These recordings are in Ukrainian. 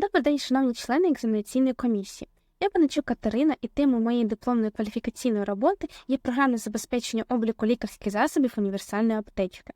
Добрий день, шановні члени екзаменаційної комісії. Я Паничук Катерина, і темою моєї дипломної кваліфікаційної роботи є програмне забезпечення обліку лікарських засобів універсальної аптечки.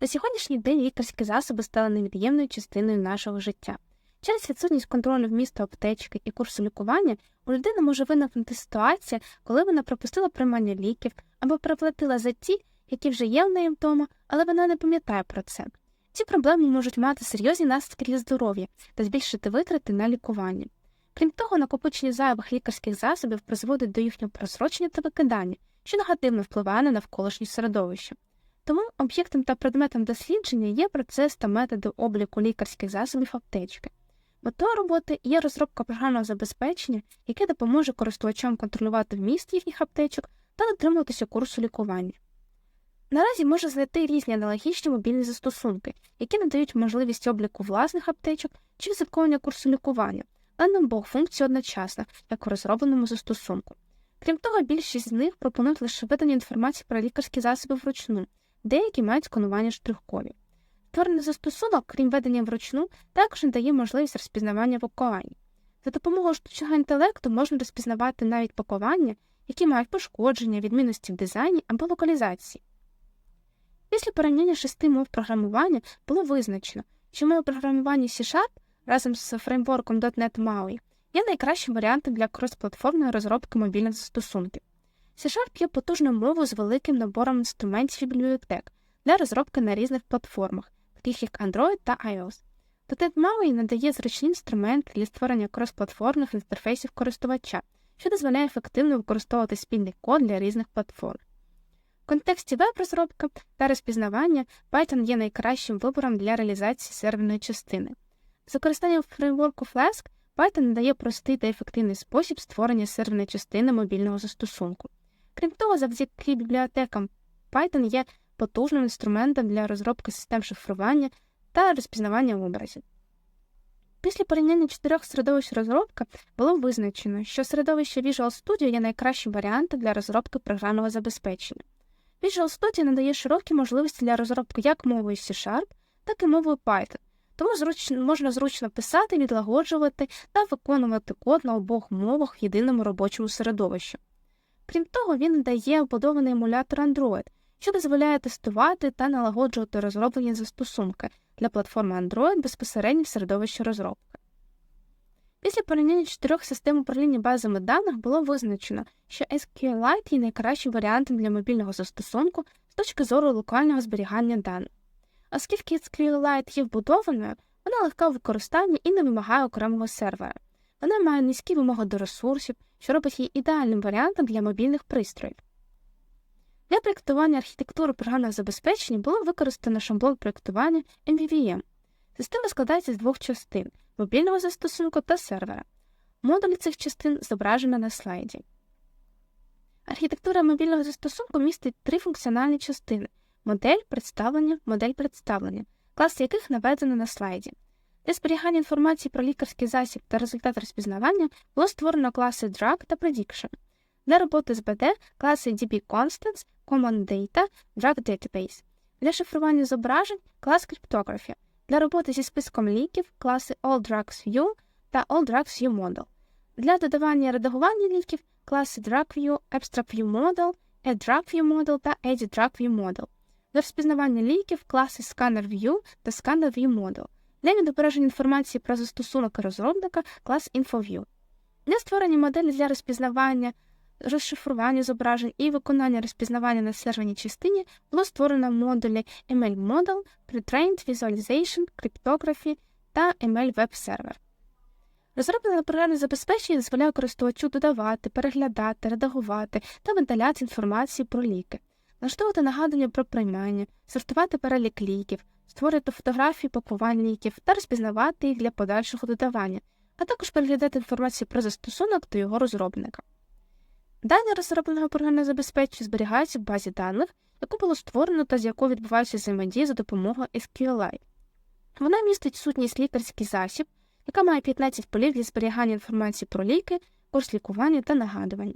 На сьогоднішній день лікарські засоби стали невід'ємною частиною нашого життя. Через відсутність контролю вмісту аптечки і курсу лікування у людини може виникнути ситуація, коли вона пропустила приймання ліків або переплатила за ті, які вже є в неї вдома, але вона не пам'ятає про це. Ці проблеми можуть мати серйозні наслідки для здоров'я та збільшити витрати на лікування. Крім того, накопичення зайвих лікарських засобів призводить до їхнього просрочення та викидання, що негативно впливає на навколишнє середовище. Тому об'єктом та предметом дослідження є процес та методи обліку лікарських засобів аптечки. Метою роботи є розробка програмного забезпечення, яке допоможе користувачам контролювати вміст їхніх аптечок та дотримуватися курсу лікування. Наразі можна знайти різні аналогічні мобільні застосунки, які надають можливість обліку власних аптечок чи відслідковування курсу лікування, але на обох функцій одночасно, як у розробленому застосунку. Крім того, більшість з них пропонують лише ведення інформації про лікарські засоби вручну, деякі мають сканування штрих-кодів. Створений застосунок, крім ведення вручну, також надає можливість розпізнавання пакувань. За допомогою штучного інтелекту можна розпізнавати навіть пакування, які мають пошкодження, відмінності в дизайні або локалізації. Після порівняння шести мов програмування було визначено, що мова програмування C-Sharp разом з фреймворком .NET MAUI є найкращим варіантом для кросплатформної розробки мобільних застосунків. C-Sharp є потужною мовою з великим набором інструментів і бібліотек для розробки на різних платформах, таких як Android та iOS. .NET MAUI надає зручні інструменти для створення кросплатформних інтерфейсів користувача, що дозволяє ефективно використовувати спільний код для різних платформ. В контексті веб-розробки та розпізнавання Python є найкращим вибором для реалізації серверної частини. З використанням фреймворку Flask Python надає простий та ефективний спосіб створення серверної частини мобільного застосунку. Крім того, завдяки бібліотекам Python є потужним інструментом для розробки систем шифрування та розпізнавання образів. Після порівняння чотирьох середовищ розробки було визначено, що середовище Visual Studio є найкращим варіантом для розробки програмного забезпечення. Visual Studio надає широкі можливості для розробки як мовою C-Sharp, так і мовою Python, тому зручно, можна зручно писати, відлагоджувати та виконувати код на обох мовах в єдиному робочому середовищі. Крім того, він надає вбудований емулятор Android, що дозволяє тестувати та налагоджувати розроблені застосунки для платформи Android безпосередньо в середовищі розробки. Після порівняння чотирьох систем управління базами даних було визначено, що SQLite є найкращим варіантом для мобільного застосунку з точки зору локального зберігання даних. Оскільки SQLite є вбудованою, вона легка у використанні і не вимагає окремого сервера. Вона має низькі вимоги до ресурсів, що робить її ідеальним варіантом для мобільних пристроїв. Для проєктування архітектури програмного забезпечення було використано шаблон проєктування MVVM. Система складається з двох частин мобільного застосунку та сервера. Модулі цих частин зображено на слайді. Архітектура мобільного застосунку містить три функціональні частини модель представлення, модель представлення, клас яких наведено на слайді. Для зберігання інформації про лікарський засіб та результат розпізнавання було створено класи Drug та Prediction. Для роботи з БД класи DB Constants, Common Data, Drug Database. Для шифрування зображень клас Cryptography. Для роботи зі списком ліків класи All Drugs View та All Drugs View Model. Для додавання і редагування ліків класи Drug View, Abstract View Model, Add Drug View Model та Edit Drug View Model. Для розпізнавання ліків класи Scanner View та Scanner View Model. Для відображення інформації про застосунок розробника клас InfoView. Для створення моделі для розпізнавання, розшифрування зображень і виконання розпізнавання на серверній частині було створено модулі ML Model, Pretrained Visualization, Cryptography та ML Web Server. Розроблене програмне забезпечення дозволяє користувачу додавати, переглядати, редагувати та вентиляцію інформації про ліки, налаштовувати нагадування про приймання, сортувати перелік ліків, створити фотографії пакувань ліків та розпізнавати їх для подальшого додавання, а також переглядати інформацію про застосунок та його розробника. Дані розробленого програмного забезпечення зберігаються в базі даних, яку було створено та з якою відбувається взаємодія за допомогою SQLite. Вона містить сутність лікарський засіб, яка має 15 полів для зберігання інформації про ліки, курс лікування та нагадування.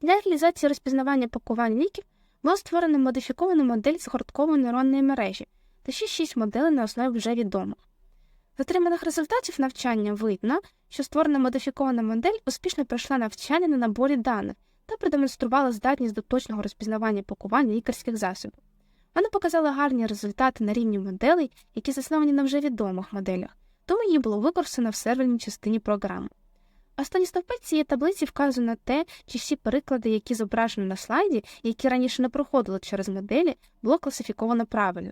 Для реалізації розпізнавання пакувань ліків було створено модифіковану модель з горткової нейронної мережі та ще 6 моделей на основі вже відомих. З отриманих результатів навчання видно, що створена модифікована модель успішно пройшла навчання на наборі даних та продемонструвала здатність до точного розпізнавання пакувань лікарських засобів. Вона показала гарні результати на рівні моделей, які засновані на вже відомих моделях, тому її було використано в серверній частині програми. Останній стовпець цієї таблиці вказує на те, чи всі переклади, які зображені на слайді, які раніше не проходили через моделі, було класифіковано правильно.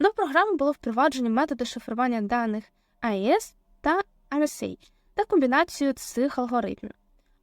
До програми було впроваджені методи шифрування даних AES та RSA та комбінацію цих алгоритмів.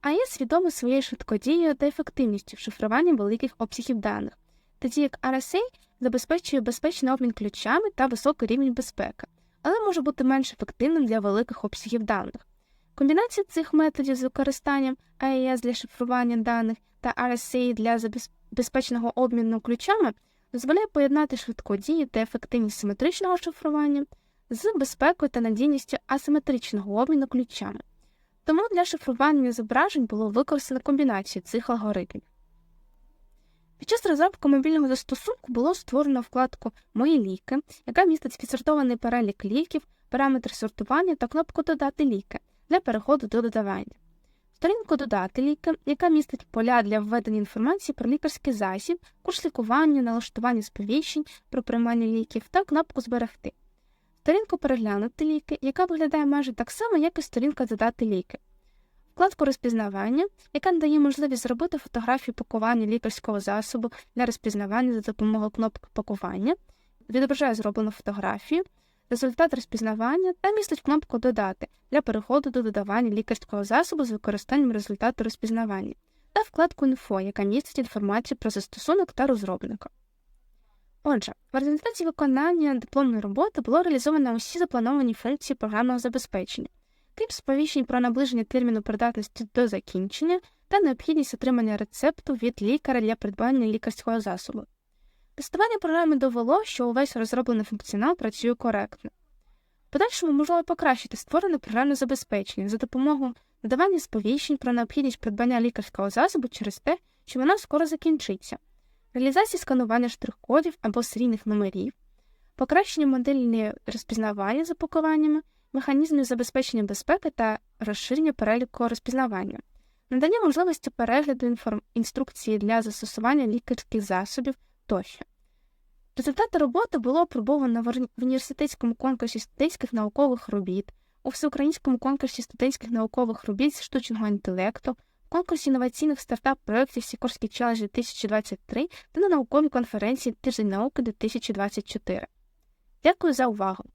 AES відомий своєю швидкодією та ефективністю в шифруванні великих обсягів даних, тоді як RSA забезпечує безпечний обмін ключами та високий рівень безпеки, але може бути менш ефективним для великих обсягів даних. Комбінація цих методів з використанням AES для шифрування даних та RSA для забезпеченого обміну ключами дозволяє поєднати швидкодію та ефективність симетричного шифрування з безпекою та надійністю асиметричного обміну ключами. Тому для шифрування зображень було використано комбінацію цих алгоритмів. Під час розробки мобільного застосунку було створено вкладку Мої ліки, яка містить відсортований перелік ліків, параметри сортування та кнопку Додати ліки для переходу до додавання. Сторінку Додати ліки, яка містить поля для введення інформації про лікарський засіб, курс лікування, налаштування сповіщень про приймання ліків та кнопку Зберегти. Сторінку Переглянути ліки, яка виглядає майже так само, як і сторінка Додати ліки. Вкладку розпізнавання, яка надає можливість зробити фотографію пакування лікарського засобу для розпізнавання за допомогою кнопки пакування, відображає зроблену фотографію, результат розпізнавання та містить кнопку Додати для переходу до додавання лікарського засобу з використанням результату розпізнавання, та вкладку Інфо, яка містить інформацію про застосунок та розробника. Отже, в результаті виконання дипломної роботи було реалізовано усі заплановані функції програмного забезпечення, крім сповіщень про наближення терміну придатності до закінчення та необхідність отримання рецепту від лікаря для придбання лікарського засобу. Тестування програми довело, що увесь розроблений функціонал працює коректно. В подальшому можливо покращити створене програмне забезпечення за допомогою надавання сповіщень про необхідність придбання лікарського засобу через те, що воно скоро закінчиться, реалізація сканування штрих-кодів або серійних номерів, покращення моделі розпізнавання з опакуваннями, механізмів забезпечення безпеки та розширення переліку розпізнавання, надання можливості перегляду інформ... інструкції для застосування лікарських засобів тощо. Результати роботи було опробовано в університетському конкурсі студентських наукових робіт, у всеукраїнському конкурсі студентських наукових робіт з штучного інтелекту, конкурсі інноваційних стартап-проєктів Сікорський челендж 2023 та на науковій конференції Тиждень науки 2024. Дякую за увагу!